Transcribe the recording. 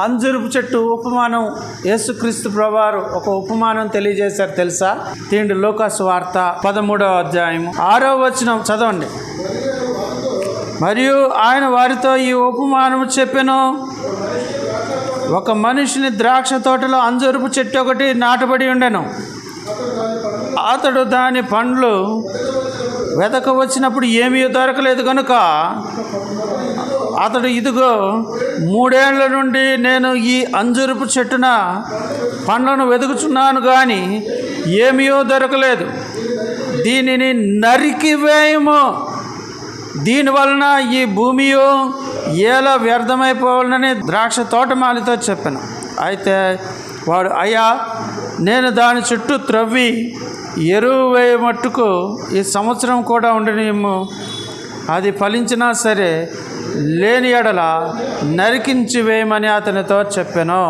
అంజురుపు చెట్టు ఉపమానం యేసుక్రీస్తు ప్రభువారు ఒక ఉపమానం తెలియజేశారు తెలుసా? తీండి లోకాసు వార్త పదమూడవ అధ్యాయం ఆరో వచనం చదవండి. మరియు ఆయన వారితో ఈ ఉపమానం చెప్పాను. ఒక మనిషిని ద్రాక్ష తోటలో అంజురుపు చెట్టు ఒకటి నాటబడి ఉండెను. అతడు దాని పండ్లు వెదక వచ్చినప్పుడు ఏమీ దొరకలేదు కనుక అతడు ఇదిగో మూడేళ్ళ నుండి నేను ఈ అంజురుపు చెట్టున పండ్లను వెతుకుచున్నాను కానీ ఏమీయో దొరకలేదు. దీనిని నరికివేయము దీనివలన ఈ భూమియో ఎలా వ్యర్థమైపోవాలని ద్రాక్ష తోటమాలితో చెప్పాను. అయితే వాడు అయ్యా నేను దాని చుట్టూ త్రవ్వి ఎరువు వేయమట్టుకు ఈ సంవత్సరం కూడా ఉండనేమో అది ఫలించినా సరే లేని ఎడల నరికించి వేయమని అతనితో చెప్పాను.